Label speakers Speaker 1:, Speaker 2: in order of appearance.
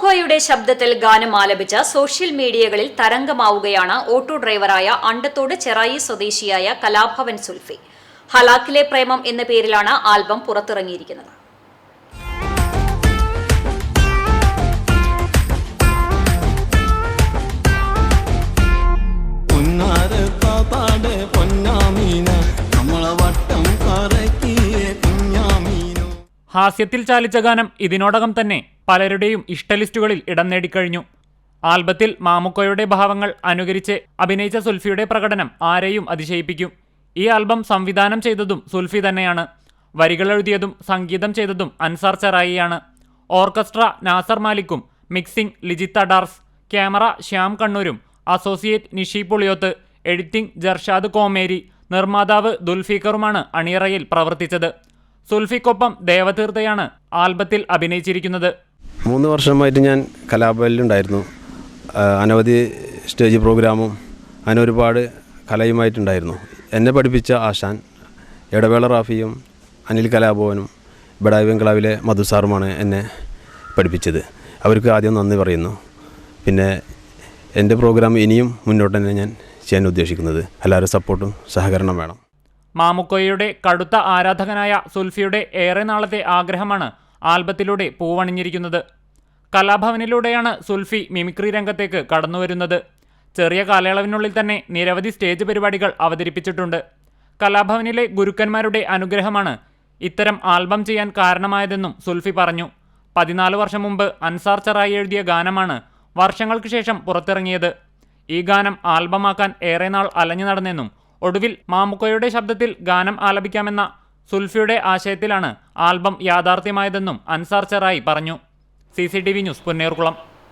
Speaker 1: മാമുക്കോയുടെ ശബ്ദത്തിൽ ഗാനം ആലപിച്ച സോഷ്യൽ മീഡിയകളിൽ തരംഗമാവുകയാണ് ഓട്ടോ ഡ്രൈവറായ അണ്ടത്തോട് ചെറായി സ്വദേശിയായ കലാഭവൻ സുൽഫി. ഹലാക്കിലെ പ്രേമം എന്ന പേരിലാണ് ആൽബം പുറത്തിറങ്ങിയിരിക്കുന്നത്.
Speaker 2: ഹാസ്യത്തിൽ ചാലിച്ച ഗാനം ഇതിനോടകം തന്നെ പലരുടെയും ഇഷ്ടലിസ്റ്റുകളിൽ ഇടം നേടിക്കഴിഞ്ഞു. ആൽബത്തിൽ മാമുക്കോയുടെ ഭാവങ്ങൾ അനുകരിച്ച് അഭിനയിച്ച സുൽഫിയുടെ പ്രകടനം ആരെയും അതിശയിപ്പിക്കും. ഈ ആൽബം സംവിധാനം ചെയ്തതും സുൽഫി തന്നെയാണ്. വരികൾ എഴുതിയതും സംഗീതം ചെയ്തതും അൻസാർ ചെറായിയാണ്. ഓർക്കസ്ട്ര നാസർ മാലിക്കും മിക്സിംഗ് ലിജിത്ത ഡാർസ് ക്യാമറ ശ്യാം കണ്ണൂരും അസോസിയേറ്റ് നിഷി പുളിയോത്ത് എഡിറ്റിംഗ് ജർഷാദ് കോമേരി നിർമ്മാതാവ് ദുൽഫീഖറുമാണ് അണിയറയിൽ പ്രവർത്തിച്ചത്. സുൽഫിക്കൊപ്പം ദേവതീർത്ഥയാണ് ആൽബത്തിൽ അഭിനയിച്ചിരിക്കുന്നത്.
Speaker 3: മൂന്ന് വർഷമായിട്ട് ഞാൻ കലാപലിലുണ്ടായിരുന്നു അനവധി സ്റ്റേജ് പ്രോഗ്രാമും അങ്ങനെ ഒരുപാട് കലയുമായിട്ടുണ്ടായിരുന്നു. എന്നെ പഠിപ്പിച്ച ആശാൻ ഇടവേള റാഫിയും അനിൽ കലാഭവനും ബഡായി മധു സാറുമാണ് എന്നെ പഠിപ്പിച്ചത്. അവർക്ക് ആദ്യം നന്ദി പറയുന്നു. പിന്നെ എന്റെ പ്രോഗ്രാം ഇനിയും മുന്നോട്ട് തന്നെ ഞാൻ ചെയ്യാൻ ഉദ്ദേശിക്കുന്നത്. എല്ലാവരും സപ്പോർട്ടും സഹകരണം വേണം.
Speaker 2: മാമുക്കോയുടെ കടുത്ത ആരാധകനായ സുൽഫിയുടെ ഏറെ നാളത്തെ ആഗ്രഹമാണ് ആൽബത്തിലൂടെ പൂവണിഞ്ഞിരിക്കുന്നത്. കലാഭവനിലൂടെയാണ് സുൽഫി മിമിക്രി രംഗത്തേക്ക് കടന്നുവരുന്നത്. ചെറിയ കാലയളവിനുള്ളിൽ തന്നെ നിരവധി സ്റ്റേജ് പരിപാടികൾ അവതരിപ്പിച്ചിട്ടുണ്ട്. കലാഭവനിലെ ഗുരുക്കന്മാരുടെ അനുഗ്രഹമാണ് ഇത്തരം ആൽബം ചെയ്യാൻ കാരണമായതെന്നും സുൽഫി പറഞ്ഞു. പതിനാല് വർഷം മുമ്പ് അൻസാർ ചെറായി എഴുതിയ ഗാനമാണ് വർഷങ്ങൾക്ക് ശേഷം പുറത്തിറങ്ങിയത്. ഈ ഗാനം ആൽബമാക്കാൻ ഏറെ നാൾ അലഞ്ഞു നടന്നെന്നും ഒടുവിൽ മാമുക്കോയുടെ ശബ്ദത്തിൽ ഗാനം ആലപിക്കാമെന്ന സുൽഫിയുടെ ആശയത്തിലാണ് ആൽബം യാഥാർത്ഥ്യമായതെന്നും അൻസാർ ചെറായി പറഞ്ഞു. C news Ponnerkulam.